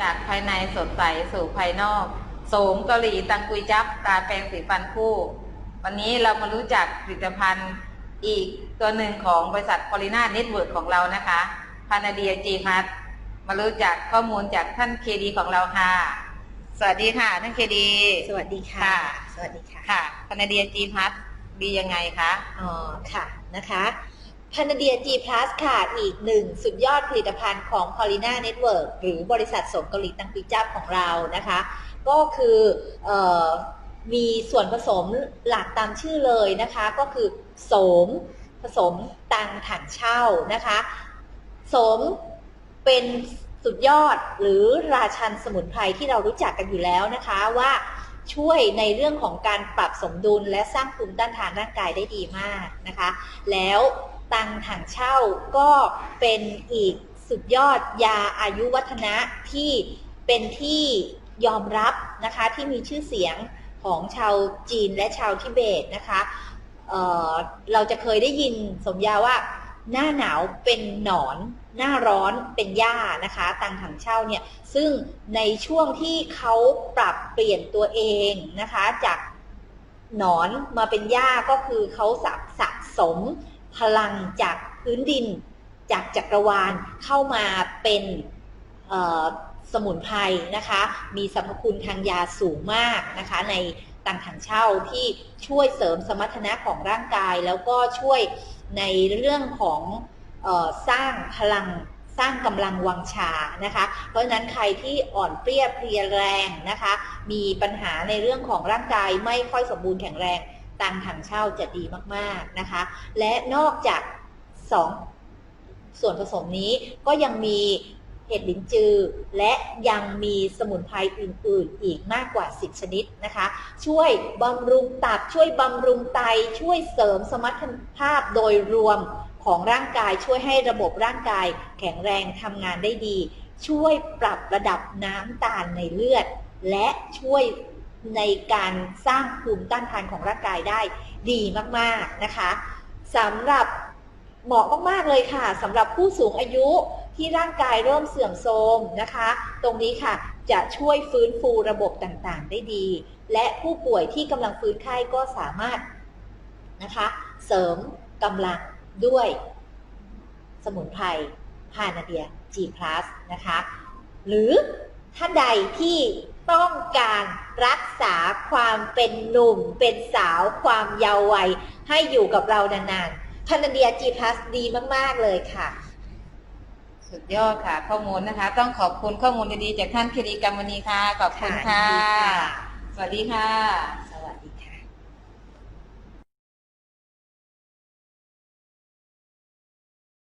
จากภายในสดใสสู่ภายนอก โสมเกาหลีตังกุยจับตาแปรงสีฟันคู่ วันนี้เรามารู้จักผลิตภัณฑ์อีกตัวหนึ่งของบริษัทพอลิน่าเน็ตเวิร์กของเรานะคะพานาเดียจีพัทมารู้จักข้อมูลจากท่านเคดีของเราค่ะ สวัสดีค่ะท่านเคดี สวัสดีค่ะค่ะสวัสดีค่ะค่ะพานาเดียจีพัทดียังไงคะ อ๋อ ค่ะ นะคะ พานาเดีย G Plus ค่ะ อีกหนึ่งสุดยอดผลิตภัณฑ์ของ p o l i n a Network หรือบริษัทสมเกาหลีตังปิจับของเรานะคะ ก็คือออมีส่วนผสมหลักตามชื่อเลยนะคะ ก็คือโสมผสมตังถังเช่านะคะโสมเป็นสุดยอดหรือราชันสมุนไพรที่เรารู้จักกันอยู่แล้วนะคะว่าช่วยในเรื่องของการปรับสมดุลและสร้างภูมิต้านทานร่างกายได้ดีมากนะคะ แล้ว ตังถังเช่าก็เป็นอีกสุดยอดยาอายุวัฒนะที่เป็นที่ยอมรับนะคะที่มีชื่อเสียงของชาวจีนและชาวทิเบตนะคะเเราจะเคยได้ยินสมญาว่าหน้าหนาวเป็นหนอน หน้าร้อนเป็นหญ้านะคะตังถังเช่าเนี่ยซึ่งในช่วงที่เขาปรับเปลี่ยนตัวเองนะคะจากหนอนมาเป็นหญ้าก็คือเขาสะสะสม พลังจากพื้นดิน จากจักรวาลเข้ามาเป็นสมุนไพรนะคะ มีสรรพคุณทางยาสูงมากนะคะ ในตังถังเช่าที่ช่วยเสริมสมรรถนะของร่างกาย แล้วก็ช่วยในเรื่องของออสร้างพลังสร้างกำลังวังชานะคะ เพราะฉะนั้นใครที่อ่อนเปรี้ยเพลียแรงนะคะ มีปัญหาในเรื่องของร่างกายไม่ค่อยสมบูรณ์แข็งแรง ตังถังเช่าจะดีมากๆนะคะ และนอกจากสองส่วนผสมนี้ก็ยังมีเห็ดลิ้นจือ และยังมีสมุนไพรอื่น ๆ อีกมากกว่า 10 ชนิดนะคะ ช่วยบำรุงตับ ช่วยบำรุงไต ช่วยเสริมสมรรถภาพโดยรวมของร่างกายช่วยให้ระบบร่างกายแข็งแรงทำงานได้ดี ช่วยปรับระดับน้ำตาลในเลือด และช่วย ในการสร้างภูมิต้านทานของร่างกายได้ดีมากๆนะคะสำหรับเหมาะมากๆเลยค่ะสำหรับผู้สูงอายุที่ร่างกายเริ่มเสื่อมโทรมนะคะ ตรงนี้ค่ะจะช่วยฟื้นฟูระบบต่างๆ ได้ดี และผู้ป่วยที่กำลังฟื้นไข้ก็สามารถนะคะ เสริมกำลังด้วยสมุนไพรพานาเดีย G+ นะคะ หรือท่านใดที่ ต้องการรักษาความเป็นหนุ่ม เป็นสาวความเยาว์วัยให้อยู่กับเรานานๆพานาเดีย G+ ดีมาก ๆ เลยค่ะ สุดยอดค่ะ ข้อมูลนะคะ ต้องขอบคุณข้อมูลดีๆ จากท่านเคดีกรรมณีค่ะ ขอบคุณค่ะค่ะยินดีค่ะสวัสดีค่ะ